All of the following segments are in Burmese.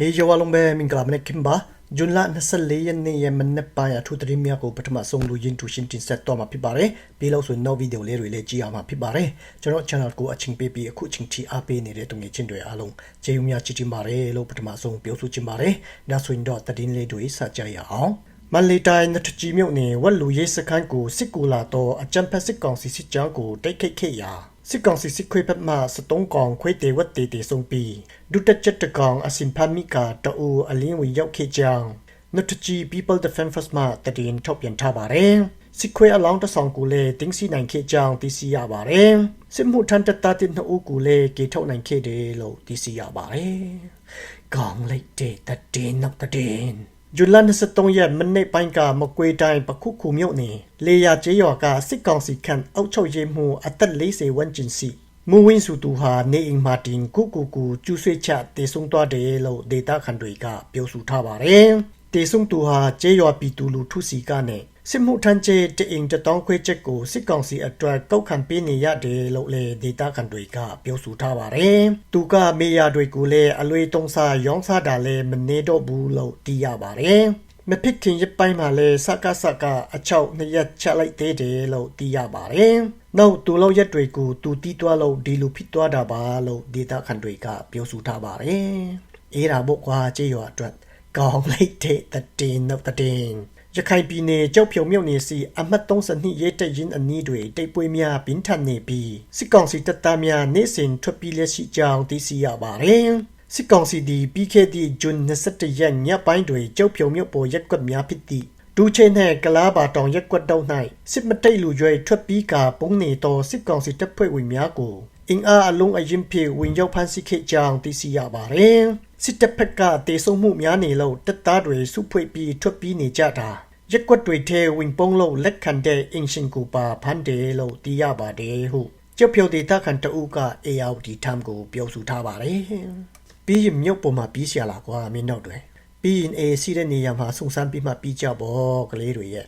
ဟေးယောဝလုံးပဲမင်္ဂလာမနေ့ခင်ပါဂျွန်လ24ရက်နေ့ရဲ့မနေ့ပိုင်းအထူးသတင်းများကိုပထမဆုံးလူရင်းတူရှင်းတင်ဆက်တော့မှာဖြစ်ပါတယ်ပြီးလို့ဆိုရင်နောက်ဗီဒီယိုလေးတွေလည်းကြည့်အောင်မှာဖြစ်ပါတယ်ကျွန်တော် channel ကိုအချင်းပေးပြီးအခုချင်းတီအားပေးနေတဲ့တုံငယ်ချင်းတွေအားလုံးကျေးဇူးများချီးကျူးပါတယ်လို့ပထမဆုံးပြောဆိုချင်ပါတယ်ဒါဆိုရင်တော့သတင်းလေးတွေစကြရအောင်မန်လေးတိုင်းနတကြီးမြို့နယ်ဝက်လူရေးစခန်းကိုစစ်ကူလာတော့အကြံဖက်စစ်ကောင်စီစစ်ကြောင်းကိုတိုက်ခိုက်ခဲ့ရာ စစ်ကောင်စီစစ်ခွေဖက်မှစတုံးကောင်ခွေတေဝတ်တေတေဆုံးပြီးဒုတက်ချက်တကောင်အစင်ဖမီကာတူအလင်းဝရောက်ခဲ့ကြောင်းနတကြီး People Defense Force မှတည်င်းထုတ်ပြန်ထားပါတယ်စစ်ခွေအလောင်းတဆောင်ကိုလည်းတင်းစီနိုင်ခဲ့ကြောင်းသိရှိရပါတယ်စစ်မှုထမ်းတပ်သားတဲ့နှစ်ဦးကိုလည်းကေထုတ်နိုင်ခဲ့တယ်လို့သိရှိရပါတယ်ကောင်းလိုက်တဲ့တည်င်းနောက်တည် င်းဂျူလန်23ရက်မနေ့ပိုင်းကမကွေတိုင်းပခုခုမြို့နယ်လေယာကျေးရွာကစစ်ကောင်စီခန့်အောက်ချုပ်ရေးမှုအသက်40ဝန်းကျင်စီမူဝင်းစုသူဟာနေအိမ်မှာတင်ကုကူကူကျူးဆွေးချတေဆုံးသွားတယ်လို့ဒေတာခန်တွေကပြောဆိုထားပါတယ်။တေဆုံးသူဟာကျေးရွာပြည်သူလူထုစီကနဲ့ စစ်မှုထမ်းကျဲတအိမ်တတောင်းခွဲချက်ကိုစစ်ကောင်စီအတွက်ကောက်ခံပေးနေရတယ်လို့လည်းဒေတာခန်တွေကပြောဆိုထားပါတယ်။သူကမေယာတွေကိုလည်းအလွေတုံးစားရောင်းစားတာလည်းမနေတော့ဘူးလို့သိရပါတယ်။မဖြစ်ခင်ရပိုင်းမှာလဲစကားစကားအချောက်နှစ်ရက်ချလိုက်သေးတယ်လို့သိရပါတယ်။နောက်တူလောက်ရက်တွေကိုသူတီးတွားလို့ဒီလိုဖြစ်သွားတာပါလို့ဒေတာခန်တွေကပြောဆိုထားပါတယ်။အေးဒါဘုတ်ကွာကြေးရွာအတွက်ကောင်းလိုက်တဲ့တည်နောက်တည် ရခိုင်ပြည်နယ်ကြောက်ဖြုံမြို့နယ်စီအမှတ်32ရဲတပ်ရင်းအနီးတွေတိတ်ပွေးများပင်ထန်နေပြီးစစ်ကောင်စီတပ်သားများနေစဉ်ထွက်ပြေးလက်ရှိကြောင်းသိရှိရပါတယ်။စစ်ကောင်စီဒီပြီးခဲ့သည့်ဇွန်27ရက်ညပိုင်းတွင်ကြောက်ဖြုံမြို့ပေါ်ရက်ကွက်များဖြစ်သည့်ဒူချေနှင့်ကလားပါတောင်ရက်ကွက်တောက်၌စစ်မတိတ်လူရွယ်ထွက်ပြီးကပုံနေသောစစ်ကောင်စီတပ်ဖွဲ့ဝင်များကိုအင်အားအလုံးအရင်ဖြင့်ဝင်ရောက်ဖမ်းဆီးခဲ့ကြောင်းသိရှိရပါတယ်။စစ်တပ်ဖက်ကတေဆုံးမှုများနေလို့တပ်သားတွေစုဖွဲ့ပြီးထွက်ပြေးနေကြတာ ရက်ကွက်တွေထဲဝင်ပုံးလို့လက်ခံတဲ့အင်ရှင်ကိုပါဖမ်းတယ်လို့သိရပါတယ်ဟုကျောက်ဖြိုဒေတာခန်တအုပ်က ARD ထမ်ကိုပြောဆိုထားပါတယ်။ပြီးရင်မြုပ်ပေါ်မှာပြီးရှာလာကွာမင်းနောက်တွေပြီးရင် AC တဲ့နေရာမှာစုံစမ်းပြီးမှပြီးကြပေါ့ကလေးတွေရဲ့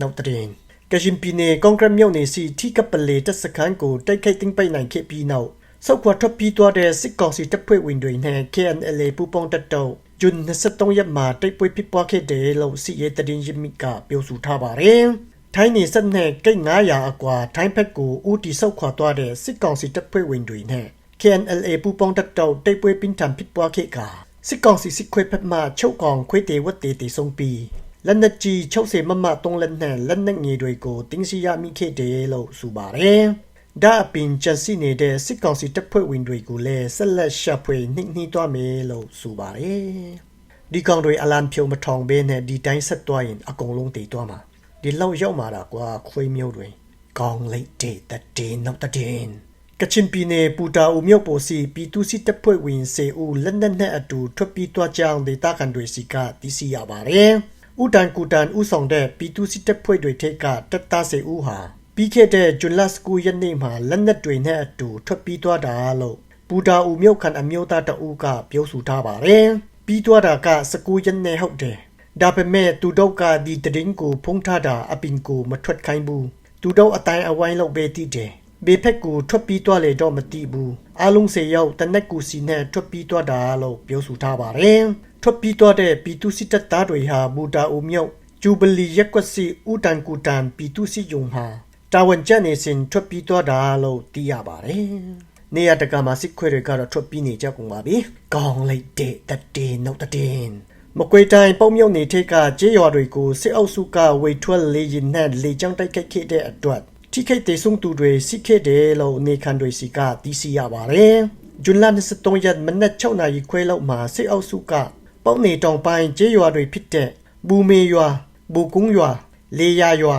နောက်တဲ့ကရှင်ပြည်နယ်ကွန်ကရစ်မြို့နယ်စီထိကပလေတက်စခန်းကိုတိုက်ခိုက်သိမ်းပိုက်နိုင်ခဲ့ပြီးနောက်စောက်ခွာထွက်ပြေးသွားတဲ့စစ်ကောင်စီတပ်ဖွဲ့ဝင်တွေနဲ့ KNLA ပူးပေါင်းတပ်တို့ ဂျွန်23ရက်မှာတိုက်ပွဲဖြစ်ပွားခဲ့တယ်လို့စီရဲတရင်ရမီကပြောဆိုထားပါတယ်။ထိုင်းနေဆက်နဲ့ကိတ်900အကွာထိုင်းဘက်ကိုဦးတီဆောက်ခွာသွားတဲ့စစ်ကောင်စီတပ်ဖွဲ့ဝင်တွေနဲ့ KNLA ပူးပေါင်းတပ်တို့တိုက်ပွဲပြင်းထန်ဖြစ်ပွားခဲ့ကစစ်ကောင်စီစစ်ခွေးဖက်မှချုပ်ကောင်ခွေးတေဝတ်တေတေဆုံးပြီးလက်နက်ကြီးချုပ်စေမမတုံးလက်နဲ့လက်နက်ငယ်တွေကိုတင်းစီရမိခဲ့တယ်လို့ဆိုပါတယ်။ ဒါအပြင်ကျစီနေတဲ့စစ်ကောင်စီတပ်ဖွဲ့ဝင်တွေကိုလည်းဆက်လက်ရှာဖွေနှိမ့်နှီးသွားမယ်လို့ဆိုပါတယ်။ဒီကောင်တွေအလံဖြုံမထောင်ဘဲနဲ့ဒီတိုင်းဆက်သွားရင်အကုန်လုံးတည်သွားမှာ။ဒီလောက်ရောက်มาတာကွာခွေးမျိုးတွေကောင်းလိုက်တဲ့တည်နောက်တည်ကချင်ပြည်နယ်ပူတာအူမြို့ပေါ်စီပြည်သူစစ်တပ်ဖွဲ့ဝင်စေဦးလက်နက်နဲ့အတူထွက်ပြေးသွားကြောင်းဒေသခံတွေစီကသိရှိရပါတယ်။ဥတန်ကူတန်ဥဆောင်တဲ့ပြည်သူစစ်တပ်ဖွဲ့တွေထိတ်ကတပ်သားစေဦးဟာ ပြီးခဲ့တဲ့ဂျွန်လစကူရက်နေ့မှာလက်နက်တွေနဲ့အတူထွက်ပြေးသွားတာလို့ပူတာအူမြို့ခံအမျိုးသားတအူးကပြောဆိုထားပါတယ်။ပြီးသွားတာကစကူရက်နေ့ဟုတ်တယ်။ဒါပေမဲ့သူတို့ကဒီတရင်ကိုဖုံးထားတာအပင်ကိုမထွက်ခိုင်းဘူး။သူတို့အတိုင်းအဝိုင်းလုပ်ပေးတည်တယ်။ဘေဖက်ကိုထွက်ပြီးသွားလေတော့မသိဘူးအလုံးစေရောက်တနက်ကူစီနဲ့ထွက်ပြီးသွားတာလို့ပြောဆိုထားပါတယ်ထွက်ပြီးသွားတဲ့ပြည်သူစစ်တပ်သားတွေဟာဘူတာအုံမြုပ်ဂျူဘလီရက်ကွက်စီဥတန်ကူတန်ပြည်သူစစ်ယုံဟာ တာဝန်ကျနေစဉ်ထွက်ပြီးသွားတာလို့သိရပါတယ်နေရတကမှာစစ်ခွေတွေကတော့ထွက်ပြီးနေကြကုန်ပါပြီကောင်းလိုက်တဲ့တတေနောက်တတင်မကွေတိုင်းပုံမြုံနေထိတ်ကကြေးရွာတွေကိုစစ်အုပ်စုကဝေထွက်လေရင်နဲ့လေကြောင်းတိုက်ခိုက်ခဲ့တဲ့အတွက်ထိခိုက်ဒေဆုံးသူတွေစီခဲ့တယ်လို့နေခံတွေစီကသိရှိရပါတယ်။ဂျွန်လ23ရက်မနက်6နာရီခွဲလောက်မှာစစ်အုပ်စုကပေါနေတောင်ပိုင်းကျေးရွာတွေဖြစ်တဲ့ဘူမေရွာဘူကုန်းရွာလေယာရွာ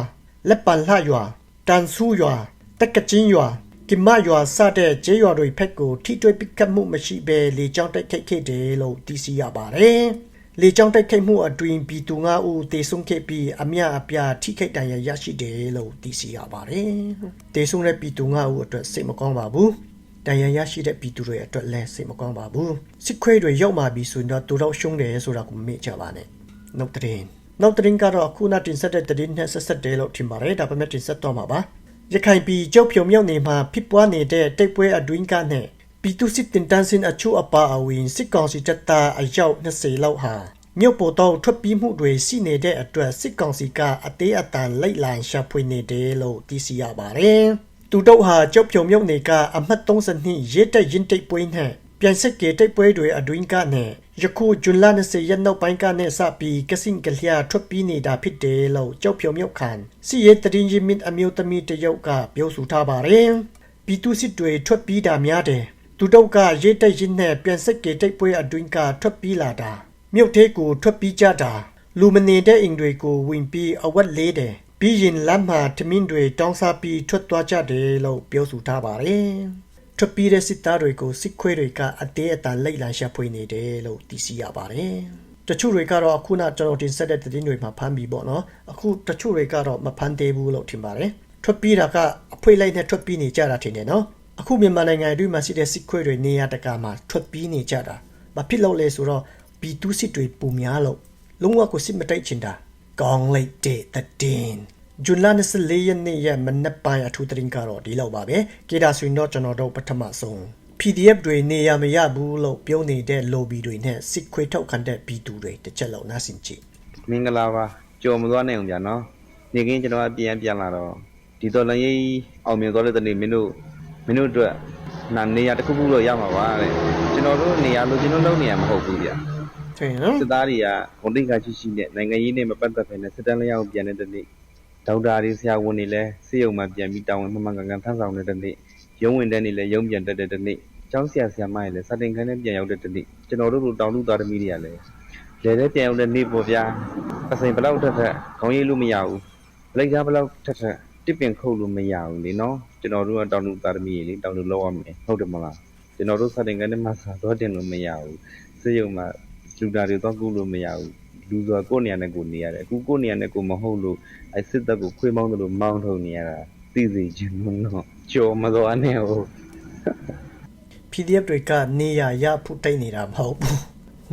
လက်ပန်လှရွာ တန်ဆူရွာတက်ကချင်းရွာကင်မရွာစတဲ့ကျေးရွာတွေဖက်ကိုထိတွေ့ပစ်ခတ်မှုမရှိဘဲလေကြောင်းတိုက်ခိုက်ခဲ့တယ်လို့သိရှိရပါတယ်။လေကြောင်းတိုက်ခိုက်မှုအတွင်းပြည်သူ9ဦးတေဆုံးခဲ့ပြီးအများအပြားထိခိုက်ဒဏ်ရာရရှိတယ်လို့သိရှိရပါတယ်။တေဆုံးတဲ့ပြည်သူ9ဦးအတွက်စိတ်မကောင်းပါဘူး။ဒဏ်ရာရရှိတဲ့ပြည်သူတွေအတွက်လည်းစိတ်မကောင်းပါဘူး။စစ်ခွေးတွေရောက်มาပြီးဆိုရင်တော့တူတော့ရှုံးတယ်ဆိုတာကိုမေ့ကြပါနဲ့။နောက်တဲ့ နောက်တဲ့ကတော့အခုနတင်ဆက်တဲ့တည်နဲ့ဆက်ဆက်တယ်လို့ထင်ပါတယ်။ဒါပေမဲ့တင်ဆက်တော့မှာပါ။ရခိုင်ပြည်ကြောက်ဖြုံမြောက်နေမှာဖြစ်ပွားနေတဲ့တိတ်ပွဲအတွင်းကနဲ့ပြည်သူစစ်တင်တန်းစင်အချို့အပါအဝင်စစ်ကောင်စီတပ်သားအယောက်20လောက်ဟာမြို့ပေါ်တော့ထွက်ပြေးမှုတွေရှိနေတဲ့အတွက်စစ်ကောင်စီကအသေးအတန်လိုက်လံရှာဖွေနေတယ်လို့သိရှိရပါတယ်။သူတို့ဟာကြောက်ဖြုံမြုပ်နေကအမှတ်32ရဲတပ်ရင်တိတ်ပွဲနဲ့ပြန်စစ်ကေတိတ်ပွဲတွေအတွင်းကနဲ့ ယခုဇွန်လ20ရက်နောက်ပိုင်းကနဲ့စပြီးကစင်ကလျာထွက်ပြေးနေတာဖြစ်တယ်လို့ကြောက်ဖြုံမြုပ်ခံစီရဲတရင်ရင်မစ်အမျိုးသမီးတယောက်ကပြောဆိုထားပါတယ်။ပြည်သူစစ်တွေထွက်ပြေးတာများတယ်။သူတို့ကရဲတပ်ရင်နဲ့ပြန်စစ်ကေတိတ်ပွဲအတွင်းကထွက်ပြေးလာတာ။မြို့သေးကိုထွက်ပြေးကြတာလူမနေတဲ့အိမ်တွေကိုဝင်ပြီးအဝတ်လေးတယ်ပြီးရင်လမ်းမှာထမင်းတွေတောင်းစားပြီးထွက်သွားကြတယ်လို့ပြောဆိုထားပါတယ် ထွက်ပြေးတဲ့စစ်သားတွေကိုစစ်ခွေးတွေကအသေးအတန်လိုက်လံရှာဖွေနေတယ်လို့သိရှိရပါတယ်တချို့တွေကတော့အခုနကျွန်တော်တင်ဆက်တဲ့သတင်းတွေမှာဖမ်းပြီးပေါ့နော်အခုတချို့တွေကတော့မဖမ်းသေးဘူးလို့ထင်ပါတယ်ထွက်ပြေးတာကအဖွေလိုက်နဲ့ထွက်ပြေးနေကြတာထင်တယ်နော်အခုမြန်မာနိုင်ငံအတွင်းမှာရှိတဲ့စစ်ခွေးတွေနေရာတကာမှာထွက်ပြေးနေကြတာမဖြစ်လို့လဲဆိုတော့ပြည်သူစစ်တွေပုံများလို့လုံးဝကိုစစ်မတိုက်ချင်တာကောင်းလိုက်တဲ့တည်င်း ဂျွန်လ24ရက်နေ့ရဲ့မနက်ပိုင်းအထူးသတင်းကတော့ဒီလောက်ပါပဲကေဒါဆွေတော့ကျွန်တော်တို့ပထမဆုံး PDF တွေနေရမရဘူးလို့ပြောနေတဲ့ lobby တွေနဲ့စစ်ခွေးထောက်ခံတဲ့ပြည်သူတွေတစ်ချက်လောက်နားဆင်ကြည့်မင်္ဂလာပါကြော်မသွားနိုင်အောင်ဗျာနော်နေကင်းကျွန်တော်အပြန်ပြန်လာတော့ဒီတော်လည်းရေးအောင်မြင်သွားတဲ့တနေ့မင်းတို့မင်းတို့အတွက်နာနေရာတစ်ခုခုတော့ရမှာပါတဲ့ကျွန်တော်တို့နေရာလို့ကျွန်တော်လုံးနေရာမဟုတ်ဘူးဗျာထင်နော်စစ်သားတွေကဂုဏ်တိတ်ခါရှိရှိနဲ့နိုင်ငံရေးနဲ့မပတ်သက်ဘဲနဲ့စစ်တမ်းလျောက်ပြန်တဲ့တနေ့ ဒေါက်တာတွေဆရာဝန်တွေလည်းစေယုံမှာပြန်ပြီးတာဝန်မှန်မှန်ကန်ကန်ထမ်းဆောင်တဲ့တနေ့ရုံးဝင်တဲ့နေ့လည်းရုံးပြန်တက်တဲ့တနေ့ကျောင်းဆရာဆရာမတွေလည်းစတင်ခန်းနဲ့ပြန်ရောက်တဲ့တနေ့ကျွန်တော်တို့လိုတောင်လူသားသမီးတွေကလည်းလေတဲ့ပြန်ရောက်တဲ့နေ့ပေါ့ဗျာအစိမ်ဘလောက်ထက်ထက်ခေါင်းရည်လို့မရဘူးလက်ကားဘလောက်ထက်ထက်တစ်ပင်ခုတ်လို့မရဘူးလေနော်ကျွန်တော်တို့ကတောင်လူသားသမီးတွေလေတောင်လူလောက်ရမယ်ဟုတ်တယ်မလားကျွန်တော်တို့စတင်ခန်းနဲ့မှစာတော့တင်လို့မရဘူးစေယုံမှာလူတာတွေတော့ကုလို့မရဘူး လူဆိုတာကိုယ့်နေရာနဲ့ကိုယ်နေရတယ်အခုကိုယ့်နေရာနဲ့ကိုယ်မဟုတ်လို့အဲစစ်တပ်ကိုခွေးမောင်းတယ်လို့မောင်းထုတ်နေရတာသိစေချင်လို့တော့ကြော်မတော်နဲ့ဟို PDF တွေကနေရရဖို့တိုက်နေတာမဟုတ်ဘူး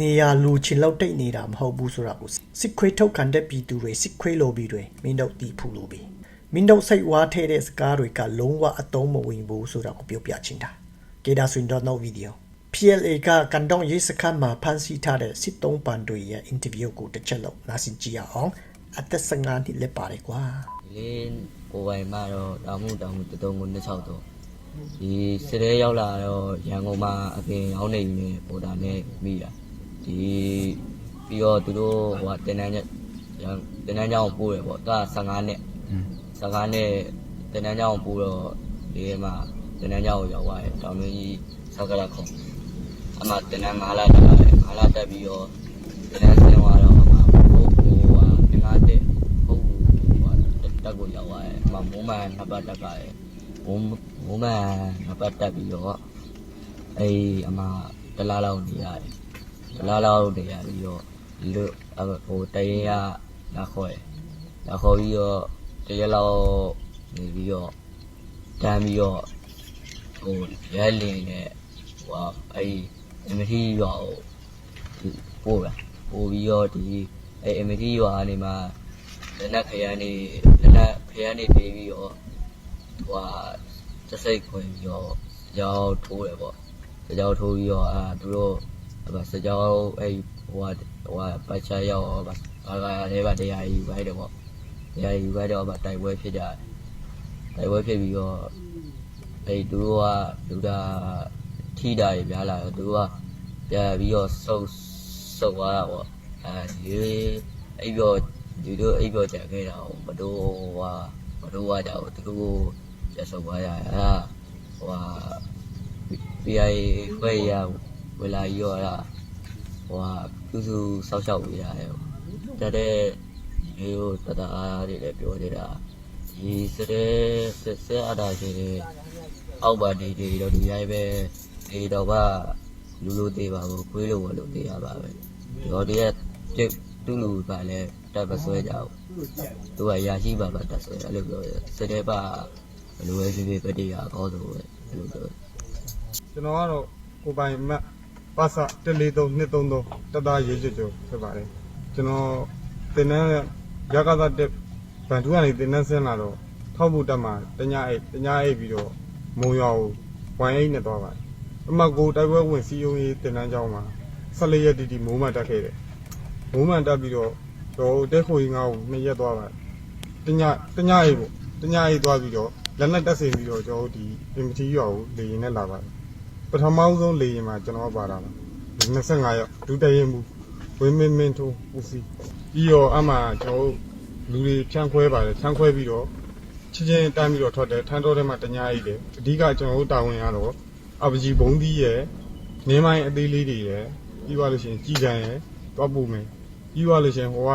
နေရလူချင်လောက်တိုက်နေတာမဟုတ်ဘူးဆိုတာကိုစစ်ခွေးထောက်ခံတဲ့ပြည်သူတွေစစ်ခွေး lobby တွေမင်းတို့တီးဖူလို့ပြီမင်းတို့စိတ်ဝါထဲတဲ့စကားတွေကလုံးဝအတုံးမဝင်ဘူးဆိုတာကိုပြောပြချင်တာကေဒါဆွင်တော့နောက်ဗီဒီယို PLA ကကန်တောင်ရေးစခန်းမှာဖမ်းဆီးထားတဲ့စစ်တုံးပန်တွေရဲ့အင်တာဗျူးကိုတစ်ချက်လောက်နားဆင်ကြည့်ရအောင်အသက်15နှစ်လက်ပါတယ်ကွာဒီလေးကိုယ်ပိုင်မှတော့တောင်မှုတောင်မှုတတုံးကို26တော့ဒီစစ်ရဲရောက်လာတော့ရန်ကုန်မှာအပြင်ရောက်နေပြီနဲ့ပေါ်တာနဲ့မိတာဒီပြီးတော့သူတို့ဟိုကတင်တန်းချက်ရန်တင်တန်းကြောင်းပို့တယ်ပေါ့သူက15နှစ်15နှစ်တင်တန်းကြောင်းပို့တော့ဒီမှာတင်တန်းကြောင်းကိုရောက်သွားတယ်တောင်မင်းကြီးစကရခုံ အမှတင်တန်း၅လတက်လာတယ်၅လတက်ပြီးတော့တင်တန်းဆင်းသွားတော့အမှဟိုဟိုကမြန်မာတက်ဟုတ်ဟိုတက်ကိုရောက်သွားတယ်အမှမိုးမှန်နှစ်ပတ်တက်ကတယ်မိုးမိုးမှန်နှစ်ပတ်တက်ပြီးတော့အေးအမှတလားလောက်နေရတယ်တလားလောက်နေရပြီးတော့လွတ်ဟိုတရင်ကလာခေါ်တယ်လာခေါ်ပြီးတော့တရက်လောက်နေပြီးတော့တန်းပြီးတော့ဟိုရဲလင်းနဲ့ဟိုအဲ့ အမတီရွာဟိုပို့ပါပို့ပြီးတော့ဒီအဲ့အမတီရွာနေမှာလက်နက်ခရမ်းနေလက်နက်ခရမ်းနေပေးပြီးတော့ဟိုကစစိတ်ခွင်ပြီးတော့ရောက်ထိုးတယ်ပေါ့ကြောက်ထိုးပြီးတော့အာသူတို့ဟိုစကြောအဲ့ဟိုကဟိုကပတ်ချရောက်ဟိုဘာကလည်းဗတရားယူလိုက်တယ်ပေါ့တရားယူလိုက်တော့ဗတိုက်ပွဲဖြစ်ကြတယ်တိုက်ပွဲဖြစ်ပြီးတော့အဲ့သူတို့ကလူတာထိတာရပြလာတော့သူတို့က ပြန်ပြီးတော့ဆုပ်ဆုပ်သွားတာပေါ့အဲဒီအဲ့ပြောဒီတို့အဲ့ပြောကြခဲ့တာမတို့ဟိုမတို့ကကြောက်သူတို့ကျဆုပ်သွားရအဲ့ဟို PI ခွဲရဝလာရောတာဟိုဟာပြုစုစောက်ရှောက်ပေးရတယ်တတဲ့ဒီလိုတတအားတွေလည်းပြောနေတာဒီစတဲ့ဆက်ဆက်အတာရှိတယ်အောက်ပါနေတွေတော့ဒီတိုင်းပဲဒီတော့က လူလူသေးပါဘူးခွေးလိုဝလို့သေးရပါပဲဒီတော့ဒီကပြစ်တူလူပါလဲတက်ပဆွဲကြအောင်သူကရာရှိပါပါတက်ဆွဲအဲ့လိုပြောတယ်စတဲ့ပါဘယ်လိုပဲဖြစ်ဖြစ်ပတိရအကောင်းဆုံးပဲအဲ့လိုပြောကျွန်တော်ကတော့ကိုယ်ပိုင်မတ်ပါစ14323တသားရေးချစ်ချူဖြစ်ပါတယ်ကျွန်တော်တင်နန်းရကသာတက်ဗန်ထူကနေတင်နန်းဆင်းလာတော့ထောက်ဖို့တက်မှာတညအိတ်တညအိတ်ပြီးတော့မုံရွာကိုဝိုင်းအိတ်နဲ့သွားပါတယ် အမကိုတိုက်ပွဲဝင်စီယုံရေးတင်တန်းကျောင်းမှာ14ရက်တီတီမိုးမှန်တက်ခဲ့တယ်မိုးမှန်တက်ပြီးတော့တော့တဲခိုကြီးငါ့ကိုနှစ်ရက်သွားပါတယ်တညတညရေးပေါ့တညရေးသွားပြီးတော့လက်နဲ့တက်ဆင်ပြီးတော့ကျွန်တော်တို့ဒီအင်မတီရွာကိုလေရင်နဲ့လာပါတယ်ပထမဆုံးလေရင်မှာကျွန်တော်ပါတာပါ25ရက်ဒုတရင်မူဝင်းမင်းမင်းထိုးဦးစီးပြီးတော့အမှကျွန်တော်တို့လူတွေဖြန့်ခွဲပါတယ်ဖြန့်ခွဲပြီးတော့ချင်းချင်းတန်းပြီးတော့ထွက်တယ်ထန်းတော်ထဲမှာတညာကြီးတယ်အဓိကကျွန်တော်တို့တာဝန်ရတော့ အပကြီးဘုံသီးရယ်နင်းမိုင်းအသေးလေးတွေရယ်ပြီးသွားလို့ရှိရင်ကြည်ကြံရယ်တွားပူမယ်ပြီးသွားလို့ရှိရင်ဟိုက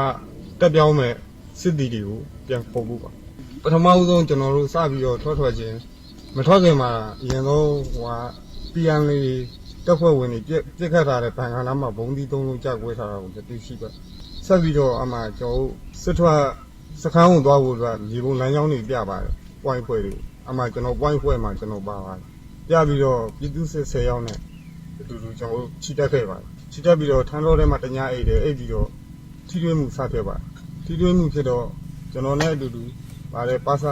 တက်ပြောင်းမဲ့စစ်တီတွေကိုပြန်ပုံဖို့ပါပထမဦးဆုံးကျွန်တော်တို့စပြီးတော့ထွက်ထွက်ချင်းမထွက်ခင်မှာအရင်ဆုံးဟိုကပြန်လေးတက်ဖွဲ့ဝင်တွေပြက်ပြက်ခတ်ထားတဲ့ဘန်ကနားမှာဘုံသီးသုံးလုံးကြောက်ွေးထားတာကိုသိရှိပါဆက်ပြီးတော့အမှကျွန်တော်တို့စစ်ထွက်စခန်းကိုသွားဖို့အတွက်ဒီပုံလမ်းကြောင်းတွေပြပါတယ်။ point ဖွဲ့တွေအမှကျွန်တော် point ဖွဲ့မှာကျွန်တော်ပါပါတယ်။ ပြပြီးတော့ပြည်သူစစ်10ယောက်နဲ့အတူတူကျွန်တော်တို့ခြိတက်ခဲ့ပါတယ်။ခြိတက်ပြီးတော့ထန်းတော်ထဲမှာတညာအိတ်တယ်အိတ်ပြီးတော့ထိတွေ့မှုစဖြစ်ပါတယ်။ထိတွေ့မှုဖြစ်တော့ကျွန်တော်နဲ့အတူတူပါတယ်ပါစ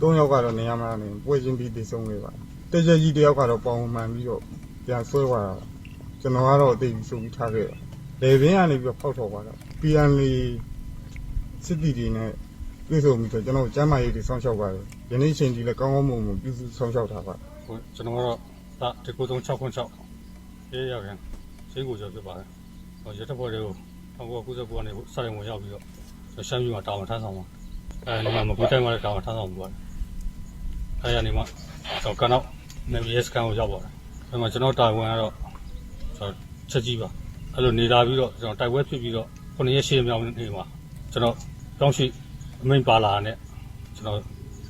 3ယောက်ကတော့နေရာမှာနေပွဲချင်းပြီးတည်ဆုံးခဲ့ပါတယ်။တကြကြီးတယောက်ကတော့ပေါင်မှန်ပြီးတော့ပြန်ဆွဲသွားတာပါ။ကျွန်တော်ကတော့အသိပြီးဆိုပြီးထားခဲ့တယ်။လေဘင်းကနေပြီးတော့ဖောက်ထော်သွားတော့ PN လေးစစ်တီတွေနဲ့ပြည့်စုံပြီဆိုကျွန်တော်ကျမ်းမာရေးတွေစောင့်ရှောက်ပါတယ်။ယနေ့ချိန်ကြီးလည်းကောင်းကောင်းမွန်မွန်ပြုစုစောင့်ရှောက်ထားပါ ဟိုကျွန်တော်ကတော့ဒါဒီကိုသုံး606ရေးရခင်ဈေးကိုကျော်ဖြစ်ပါတယ်ဟိုရတဲ့ဘွဲတွေကို1999ကနေစတင်ဝင်ရောက်ပြီးတော့ရှမ်းပြည်မှာတာဝန်ထမ်းဆောင်ပါအဲဒီမှာမကွေးတိုင်းမှာလည်းတာဝန်ထမ်းဆောင်ပြီးပါတယ်အဲဒီကနေမှကျွန်တော်ကတော့နေမီစကန်ကိုရောက်ပါတယ်အဲဒီမှာကျွန်တော်တာဝန်ကတော့ကျွန်တော်ချက်ကြီးပါအဲ့လိုနေလာပြီးတော့ကျွန်တော်တိုက်ပွဲဖြစ်ပြီးတော့9ရက်ရှေ့မြောက်နေမှာကျွန်တော်တောင်းရှိအမိန်ပါလာတဲ့ကျွန်တော်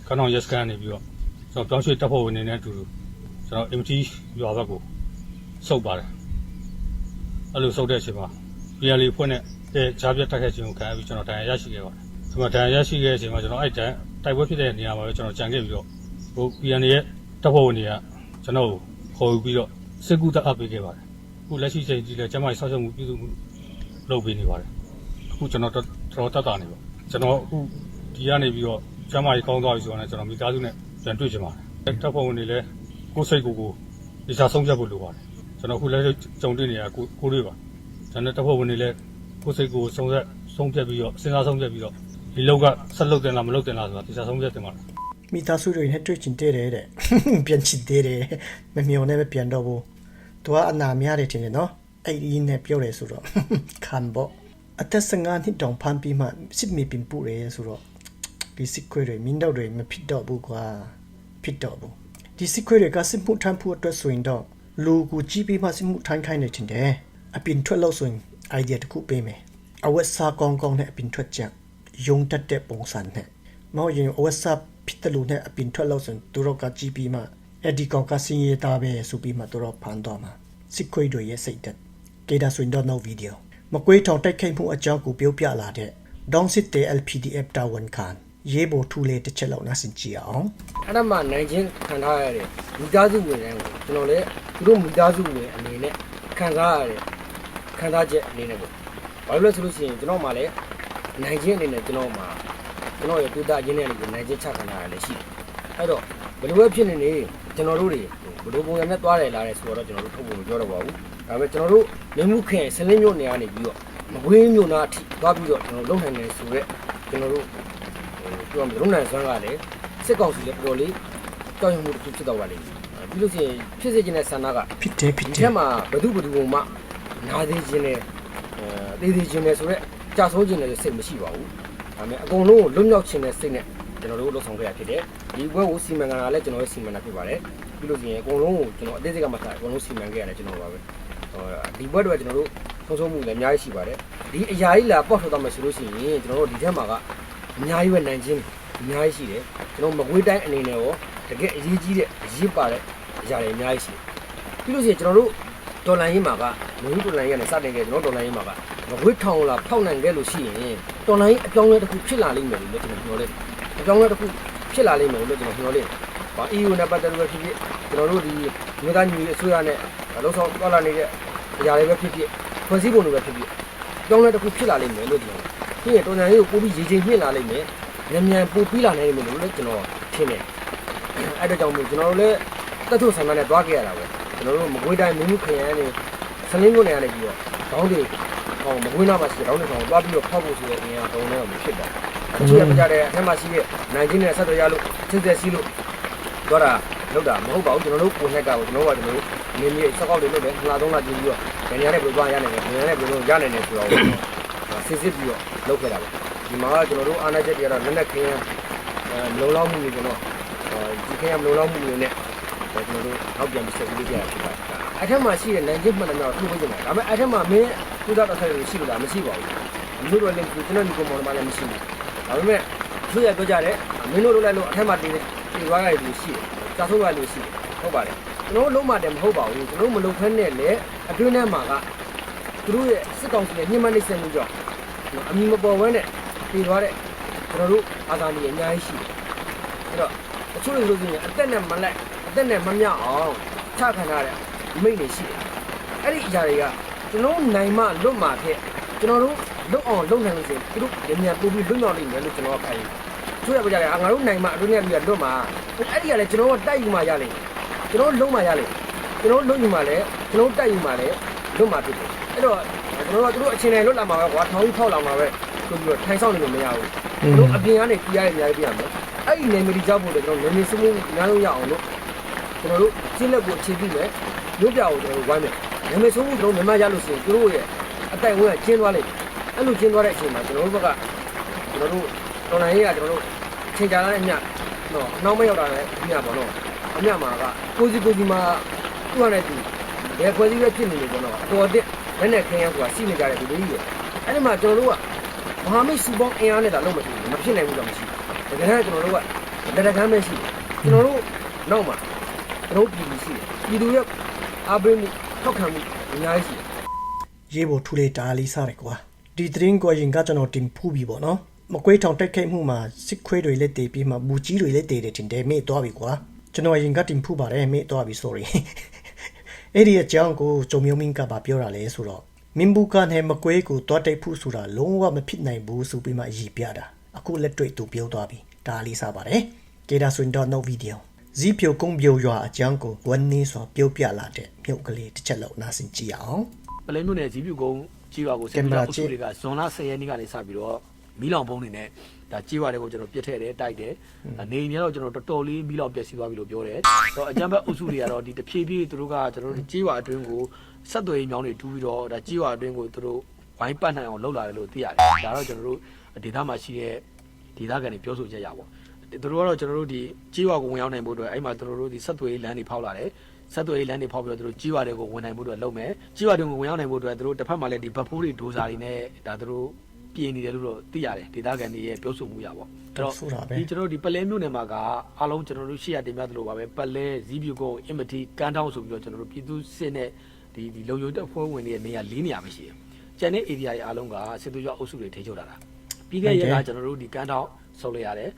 ကတော့ရက်စကန်နေပြီးတော့ ကျွန်တော်တောင်းရှိတပ်ဖွဲ့ဝင်နေတဲ့အတူတူကျွန်တော် MT ရွာဘက်ကိုစုပ်ပါတယ်အဲ့လိုစုပ်တဲ့အချိန်မှာ PL ဖွင့်တဲ့တဲ့ဂျားပြတ်တက်ခဲ့ခြင်းကိုခံရပြီးကျွန်တော်တန်ရာရရှိခဲ့ပါတယ်ဒီမှာတန်ရာရရှိခဲ့တဲ့အချိန်မှာကျွန်တော်အဲ့တန်တိုက်ပွဲဖြစ်တဲ့နေရာမှာပဲကျွန်တော်ကြံခဲ့ပြီးတော့ဟို PL ရဲ့တပ်ဖွဲ့ဝင်တွေကကျွန်တော်ကိုခေါ်ယူပြီးတော့စစ်ကူတပ်အပ်ပေးခဲ့ပါတယ်အခုလက်ရှိချိန်ကြီးလဲကျမကြီးဆောက်ရှုပ်မှုပြုစုမှုလုပ်ပေးနေပါတယ်အခုကျွန်တော်တော်တော်တက်တာနေပါကျွန်တော်အခုဒီကနေပြီးတော့ကျမကြီးကောင်းသွားပြီဆိုတော့ကျွန်တော်မိသားစုနဲ့ ပြန်တွေ့ချင်ပါတယ်တပ်ဖွဲ့ဝင်တွေလည်းကိုယ်စိတ်ကိုယ်ကိုဒီစားဆုံးဖြတ်ဖို့လိုပါတယ်ကျွန်တော်အခုလည်းကြုံတွေ့နေရကိုကိုတွေပါကျွန်တော်တပ်ဖွဲ့ဝင်တွေလည်းကိုယ်စိတ်ကိုယ်ဆုံးဖြတ်ဆုံးဖြတ်ပြီးတော့စဉ်းစားဆုံးဖြတ်ပြီးတော့ဒီလောက်ကဆက်လုပ်တင်လားမလုပ်တင်လားဆိုတာဒီစားဆုံးဖြတ်တင်ပါတယ်မိသားစုတွေနဲ့တွေ့ချင်တဲ့တဲ့ပြန်ချင်တဲ့တဲ့မမျောနဲ့မပြန်တော့ဘူးသူကအနာများတယ်ထင်တယ်နော်အဲ့ဒီနဲ့ပြောတယ်ဆိုတော့ခံပေါ့အသက်15နှစ်တောင်ဖမ်းပြီးမှစစ်မီပင်ပူရဲဆိုတော့ ဒီစစ်ခွေးတွေမင်းတို့တွေမဖြစ်တော့ဘူးကွာဖြစ်တော့ဘူးဒီစစ်ခွေးတွေကစစ်မှုထမ်းဖို့အတွက်ဆိုရင်တော့လူကိုကြီးပြီးမှစစ်မှုထမ်းခိုင်းနေတင်တယ်အပြင်ထွက်လို့ဆိုရင် idea တစ်ခုပေးမယ်အဝတ်စားကောင်းကောင်းနဲ့အပြင်ထွက်ကြယုံတတ်တဲ့ပုံစံနဲ့မဟုတ်ရင်အဝတ်စားဖြစ်တယ်လို့နဲ့အပြင်ထွက်လို့ဆိုရင်သူတို့ကကြည့်ပြီးမှအဲ့ဒီကောင်ကစင်ရတာပဲဆိုပြီးမှသူတို့ဖန်တော့မှာစစ်ခွေးတွေရဲ့စိတ်သက်ကေဒါဆိုရင်တော့ no video မကွေးထောင်တိုက်ခိုက်မှုအကြောင်းကိုပြောပြလာတဲ့ Dong Sit the LPDF တာဝန်ခံ ရေးပေါ်ထူလေးတစ်ချက်လောက်နားဆင်ကြည့်အောင်အဲ့ဒါမှနိုင်ချင်းခံထားရတဲ့မိသားစုဝင်တိုင်းကိုကျွန်တော်လည်းသူတို့မိသားစုဝင်အနေနဲ့ခံစားရတဲ့ခံစားချက်အနေနဲ့ပေါ့ဘာလို့လဲဆိုလို့ရှိရင်ကျွန်တော်မှလည်းနိုင်ချင်းအနေနဲ့ကျွန်တော်မှကျွန်တော်ရဲ့တူတာချင်းနဲ့လည်းနိုင်ချင်းချခံရတာလည်းရှိတယ်အဲ့တော့ဘယ်လိုပဲဖြစ်နေနေကျွန်တော်တို့တွေဘယ်လိုပုံစံနဲ့သွားတယ်လာတယ်ဆိုတော့ကျွန်တော်တို့ထုတ်ဖို့မပြောတော့ပါဘူးဒါပေမဲ့ကျွန်တော်တို့နေမှုခင်ဆလင်းမျိုးနေရာနေပြီးတော့မကွေးမျိုးနာအထိသွားပြီးတော့ကျွန်တော်လုံနိုင်တယ်ဆိုတော့ကျွန်တော်တို့ ဟိုပြောမယ်လုံနိုင်စွမ်းကလည်းစစ်ကောင်စီလည်းတော်တော်လေးကြောက်ရွံ့မှုတစ်ခုဖြစ်တော့ပါလိမ့်မယ်။ပြီးလို့ရှိရင်ဖြစ်စေခြင်းတဲ့ဆန္ဒကဖြစ်တယ်ဖြစ်ဒီတထယ်က်မှာဘယ်သူဘယ်သူမှနာသေးခြင်းနဲ့အဲသေးသေးခြင်းနဲ့ဆိုတော့ကြာဆုံးခြင်းနဲ့စိတ်မရှိပါဘူး။ဒါပေမဲ့အကုန်လုံးကိုလွတ်မြောက်ခြင်းနဲ့စိတ်နဲ့ကျွန်တော်တို့လှုပ်ဆောင်ခဲ့ရဖြစ်တယ်။ဒီဘွဲကိုစီမံကတာလည်းကျွန်တော်ရဲ့စီမံတာဖြစ်ပါတယ်။ပြီးလို့ရှိရင်အကုန်လုံးကိုကျွန်တော်အသေးစိတ်ကမှထားအကုန်လုံးစီမံခဲ့ရတယ်ကျွန်တော်ပါပဲ။ဟိုဒီဘွဲတော့ကျွန်တော်တို့ဆုံးဆုံးမှုလည်းအများကြီးရှိပါတယ်။ဒီအရာကြီးလာပေါက်ထွက်သွားမယ်ဆိုလို့ရှိရင်ကျွန်တော်တို့ဒီထက်မှာက အများကြီးပဲနိုင်ခြင်းအများကြီးရှိတယ်ကျွန်တော်မကွေးတိုင်းအနေနဲ့ရောတကယ်အရေးကြီးတဲ့အရေးပါတဲ့အရာတွေအများကြီးရှိတယ်ပြီးလို့ရှိရင်ကျွန်တော်တို့ဒေါ်လာရင်းမှာကမွေးဒေါ်လာရင်းကနေစတင်ခဲ့ကျွန်တော်ဒေါ်လာရင်းမှာကမကွေးထောင်လာဖောက်နိုင်ခဲ့လို့ရှိရင်ဒေါ်လာရင်းအပြောင်းအလဲတစ်ခုဖြစ်လာလိမ့်မယ်လို့ကျွန်တော်ပြောလိုက်အပြောင်းအလဲတစ်ခုဖြစ်လာလိမ့်မယ်လို့ကျွန်တော်ပြောလိုက်ဘာ EU နဲ့ပတ်သက်လို့ပဲဖြစ်ဖြစ်ကျွန်တော်တို့ဒီမြို့သားညီအစိုးရနဲ့လုံဆောင်သွားလာနေတဲ့အရာတွေပဲဖြစ်ဖြစ်ဖွဲ့စည်းပုံတွေပဲဖြစ်ဖြစ်ပြောင်းလဲတစ်ခုဖြစ်လာလိမ့်မယ်လို့ကျွန်တော် ပြီးရင်တော်ညာရေးကိုပို့ပြီးရေချိန်မြင့်လာလိမ့်မယ်မြန်မြန်ပို့ပြီးလာနိုင်မယ်လို့လည်းကျွန်တော်ထင်တယ်အဲ့ဒါကြောင့်မို့ကျွန်တော်တို့လည်းတက်ထုတ်ဆန္ဒနဲ့တွားခဲ့ရတာပဲကျွန်တော်တို့မကွေးတိုင်းမင်းမှုခရိုင်ကနေဆလင်းကုန်းနေရနေပြီးတော့ခေါင်းတွေဟောမကွေးနာမှာရှိခေါင်းတွေကောင်သွားပြီးတော့ဖောက်ဖို့ဆိုတဲ့အင်အားဘုံနဲ့မဖြစ်ပါဘူးအချို့ကမကြတဲ့အထက်မှာရှိတဲ့နိုင်ချင်းနဲ့ဆက်သွယ်ရလို့စစ်သက်စီလို့တော့တာလောက်တာမဟုတ်ပါဘူးကျွန်တော်တို့ကိုယ်နဲ့ကကိုကျွန်တော်တို့ကကျွန်တော်တို့နေမြေစကောက်တွေလုပ်တယ်ငါသုံးလာကြည့်ပြီးတော့ဘယ်နေရာနဲ့ဘယ်သွားရနိုင်လဲဘယ်နေရာနဲ့ဘယ်လိုရနိုင်လဲဆိုတော့ စစ်စစ်ပြီးတော့လုပ်ခဲ့တာပါဒီမှာကကျွန်တော်တို့အားနာချက်တွေကတော့လက်လက်ခင်းအဲမလုံလောက်မှုတွေကျွန်တော်ဒီခင်းမလုံလောက်မှုတွေနဲ့ကျွန်တော်တို့နောက်ပြန်ပြီးဆက်ပြီးကြရဖြစ်ပါတယ်အထက်မှာရှိတဲ့နိုင်ချင်းမှန်တယ်တော့သူ့ဝိဇ္ဇာဒါပေမဲ့အထက်မှာမင်းကုသတော်ဆိုင်တွေရှိလို့လားမရှိပါဘူးမြို့တော်လည်းကျွန်တော်ဒီကောင်မောင်လည်းမရှိဘူးဒါပေမဲ့သူရပြောကြတယ်မင်းတို့လည်းလို့အထက်မှာတည်တည်သွားရတယ်လို့ရှိတယ်စာဆုံးရလို့ရှိတယ်ဟုတ်ပါတယ်ကျွန်တော်လုံးမတယ်မဟုတ်ပါဘူးကျွန်တော်မလုံဖက်နဲ့လည်းအတွင်းထဲမှာကသူတို့ရဲ့စစ်ကောင်စီရဲ့ညှဉ်းပန်းနှိပ်စက်မှုကြောင့် အမီမပေါ်ဝဲနဲ့ပြည်သွားတဲ့ကျွန်တော်တို့အာဇာနည်အများကြီးရှိတယ်အဲ့တော့အချို့တွေဆိုရင်အသက်နဲ့မလက်အသက်နဲ့မမြောက်အောင်ချခံရတဲ့မိတ်တွေရှိတယ်အဲ့ဒီအရာတွေကကျွန်တော်နိုင်မှလွတ်မှဖြစ်ကျွန်တော်တို့လွတ်အောင်လုပ်နိုင်လို့ဆိုရင်သူတို့ညံ့ပို့ပြီးလွတ်မြောက်နိုင်တယ်လို့ကျွန်တော်ကခိုင်းတယ်သူရပြကြတယ်ငါတို့နိုင်မှအတွင်းထဲကလွတ်မှအဲ့ဒီကလည်းကျွန်တော်ကတိုက်ယူမှရလိမ့်ကျွန်တော်လုံးမှရလိမ့်ကျွန်တော်လုံးယူမှလည်းကျွန်တော်တိုက်ယူမှလည်းလွတ်မှဖြစ်တယ်အဲ့တော့ ကျွန်တော်ကသူတို့အချိန်တိုင်းလွတ်လာမှာပဲကွာထောင်ကြီးထောက်လာမှာပဲဆိုပြီးတော့ထိုင်ဆောင်နေလို့မရဘူးသူတို့အပြင်ကနေပြရရအများကြီးပြရမယ်အဲ့ဒီနေမဒီကြောက်ဖို့လည်းကျွန်တော်နေနေစမှုအများဆုံးရအောင်လို့ကျွန်တော်တို့ရှင်းလက်ကိုအခြေပြီးမယ်မြို့ပြကိုကျွန်တော်တို့ဝိုင်းမယ်နေမဆုံးမှုကျွန်တော်မြန်မာရလို့ဆိုရင်သူတို့ရဲ့အတိုင်ဝဲကျင်းသွားလိမ့်မယ်အဲ့လိုကျင်းသွားတဲ့အချိန်မှာကျွန်တော်တို့ဘက်ကကျွန်တော်တို့တော်လိုင်းရေးကကျွန်တော်တို့ချိန်ကြာလာတဲ့အမြနော်နောက်မရောက်တာလည်းအမြပေါ့နော်အမြမှာကကိုစီကိုစီမှာသူ့ဟာနဲ့သူဘယ်ခွဲစည်းပဲဖြစ်နေလို့ပေါ့နော်အတော်အစ် လက်နဲ့ခင်းရဆိုတာရှိနေကြတဲ့ဒီလိုကြီးရဲ့အဲ့ဒီမှာကျွန်တော်တို့ကမဟာမိတ်စူပေါင်းအင်အားနဲ့တာလုံးမဖြစ်ဘူးမဖြစ်နိုင်ဘူးတော့မရှိဘူးတကယ်တမ်းကျွန်တော်တို့ကလက်တကမ်းပဲရှိတယ်ကျွန်တော်တို့နောက်မှာကျွန်တော်ပြည်သူရှိတယ်ပြည်သူရဲ့အားပေးမှုထောက်ခံမှုအများကြီးရှိတယ်ရေးဖို့ထူလေတားလေးစားတယ်ကွာဒီသတင်းကိုရင်ကကျွန်တော်တင်ဖူးပြီပေါ့နော်မကွေးထောင်တိုက်ခိုက်မှုမှာစစ်ခွေးတွေလက်တေပြီးမှမူကြီးတွေလက်တေတယ်တင်တယ်မေ့သွားပြီကွာကျွန်တော်ရင်ကတင်ဖူးပါတယ်မေ့သွားပြီ sorry အဲ့ဒီအကြောင်းကိုဂျုံမျိုးမင်းကပါပြောတာလဲဆိုတော့မင်းဘူးကနဲ့မကွေးကိုတွားတိုက်ဖို့ဆိုတာလုံးဝမဖြစ်နိုင်ဘူးဆိုပြီးမှအည်ပြတာအခုလက်တွေ့သူပြောသွားပြီဒါလေးစားပါတယ်ကေဒါဆွင်တော့ no video ဇီးဖြိုကုန်းပြိုရွာအကြောင်းကိုဝန်းနေစွာပြောပြလာတဲ့မြုပ်ကလေးတစ်ချက်လောက်နားဆင်ကြည့်အောင်ပလဲမြို့နယ်ဇီးပြူကုန်းကြီးရွာကိုစစ်တပ်အုပ်စုတွေကဇွန်လ10ရက်နေ့ကနေစပြီးတော့မီးလောင်ပုံးနေနဲ့ ဒါကြီးရွာတွေကိုကျွန်တော်ပြစ်ထည့်တယ်တိုက်တယ်နေနေတော့ကျွန်တော်တော်တော်လေးမီးလောင်ပျက်စီးသွားပြီလို့ပြောတယ်တော့အကြမ်းဖက်အုပ်စုတွေကတော့ဒီတဖြည်းဖြည်းသူတို့ကကျွန်တော်တို့ကြီးရွာအတွင်းကိုဆက်သွယ်ရေးမြောင်းတွေတူးပြီးတော့ဒါကြီးရွာအတွင်းကိုသူတို့ဝိုင်းပတ်နိုင်အောင်လုပ်လာတယ်လို့သိရတယ်ဒါတော့ကျွန်တော်တို့ဒေသမှာရှိတဲ့ဒေသခံတွေပြောဆိုချက်ရပါသူတို့ကတော့ကျွန်တော်တို့ဒီကြီးရွာကိုဝင်ရောက်နိုင်ဖို့အတွက်အဲ့မှာကျွန်တော်တို့ဒီဆက်သွယ်ရေးလမ်းတွေဖောက်လာတယ်ဆက်သွယ်ရေးလမ်းတွေဖောက်ပြီးတော့သူတို့ကြီးရွာတွေကိုဝင်နိုင်ဖို့အတွက်လုပ်မယ်ကြီးရွာတွေကိုဝင်ရောက်နိုင်ဖို့အတွက်သူတို့တစ်ဖက်မှာလည်းဒီဘတ်ဖိုးတွေဒိုဇာတွေနဲ့ဒါသူတို့ ပြင်နေတယ်လို့တော့သိရတယ်ဒေသခံတွေရဲ့ပြောဆိုမှုရပါအဲ့တော့ဆိုတာပဲဒီကျွန်တော်တို့ဒီပလဲမြို့နယ်မှာကအားလုံးကျွန်တော်တို့ရှေ့ရတင်ပြသလိုပါပဲပလဲဇီးပြူကုန်းအင်မတီကန်းတောင်းဆိုပြီးတော့ကျွန်တော်တို့ပြည်သူစစ်နဲ့ဒီဒီလုံယုံတပ်ဖွဲ့ဝင်တွေရဲ့နေရာ၄နေရာပဲရှိတယ်ကျန်တဲ့ area တွေအားလုံးကစစ်သွေးကြအုပ်စုတွေထိန်းချုပ်တာတာပြီးခဲ့ရက်ကကျွန်တော်တို့ဒီကန်းတောင်းဆုတ်လိုက်ရတယ်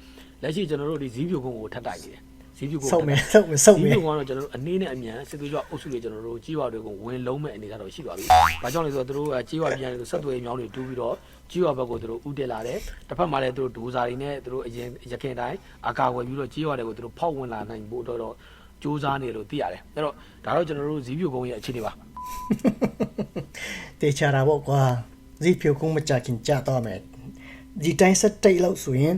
လက်ရှိကျွန်တော်တို့ဒီဇီးပြူကုန်းကိုထပ်တိုက်နေတယ်ဇီးပြူကုန်းစုံမယ်စုံမယ်စုံမယ်ဒီလိုကတော့ကျွန်တော်တို့အနေနဲ့အမြန်စစ်သွေးကြအုပ်စုတွေကျွန်တော်တို့ကြီးရွာတွေကိုဝင်လုံးမဲ့အနေအထားတော့ရှိသွားပြီ။ဘာကြောင့်လဲဆိုတော့သူတို့ကကြီးရွာပြန်လို့ဆက်သွယ်မြောင်းတွေတူးပြီးတော့ ကြီးရွာဘက်ကိုသူတို့ဥတက်လာတယ်။တစ်ဖက်မှာလည်းသူတို့ဒိုးစာတွေနဲ့သူတို့အရင်ရခင်တိုင်းအကာအကွယ်ပြီးတော့ကြီးရွာတွေကိုသူတို့ဖောက်ဝင်လာနိုင်ဖို့တော့တော့စူးစမ်းနေတယ်လို့သိရတယ်။အဲ့တော့ဒါတော့ကျွန်တော်တို့ဇီးပြူကုန်းရဲ့အခြေအနေပါတေချာတာပေါ့ကွာဇီဖြိုကုန်းမကြခင်ကြတော့မယ်ဒီတိုင်းစက်တိတ်လို့ဆိုရင်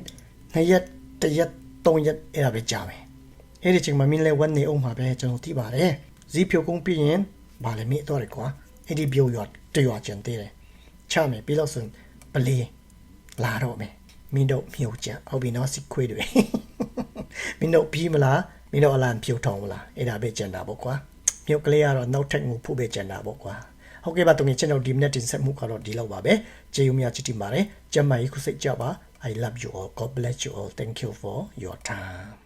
နှစ်ရက်တစ်ရက်သုံးရက်အဲ့ဒါပဲကြာမယ်အဲ့ဒီချိန်မှာမင်းလည်းဝန်းနေအောင်ပါပဲကျွန်တော်သိပါတယ်ဇီဖြိုကုန်းပြီးရင်ဗာလည်းမိတော့တယ်ကွာအဲ့ဒီပြိုရွာတရွာကျန်သေးတယ်ချမယ်ပြီးလို့ဆိုရင် ပလီလာတော့မယ်မင်းတို့မြုပ်ကြအောက်ပြီးတော့စစ်ခွေးတွေမင်းတို့ပြီးမလားမင်းတို့အလံဖြိုထောင်မလားအဲ့ဒါပဲကျန်တာပေါ့ကွာမြုပ်ကလေးကတော့နောက်ထပ်ငိုဖို့ပဲကျန်တာပေါ့ကွာဟုတ်ကဲ့ပါတုံးချင်းတို့ဒီမိနစ်တင်ဆက်မှုကတော့ဒီလောက်ပါပဲကျေးဇူးများချစ်တင်ပါတယ်ကျမ်းမာရေးခုစိတ်ကြပါ I love you all God bless you all thank you for your time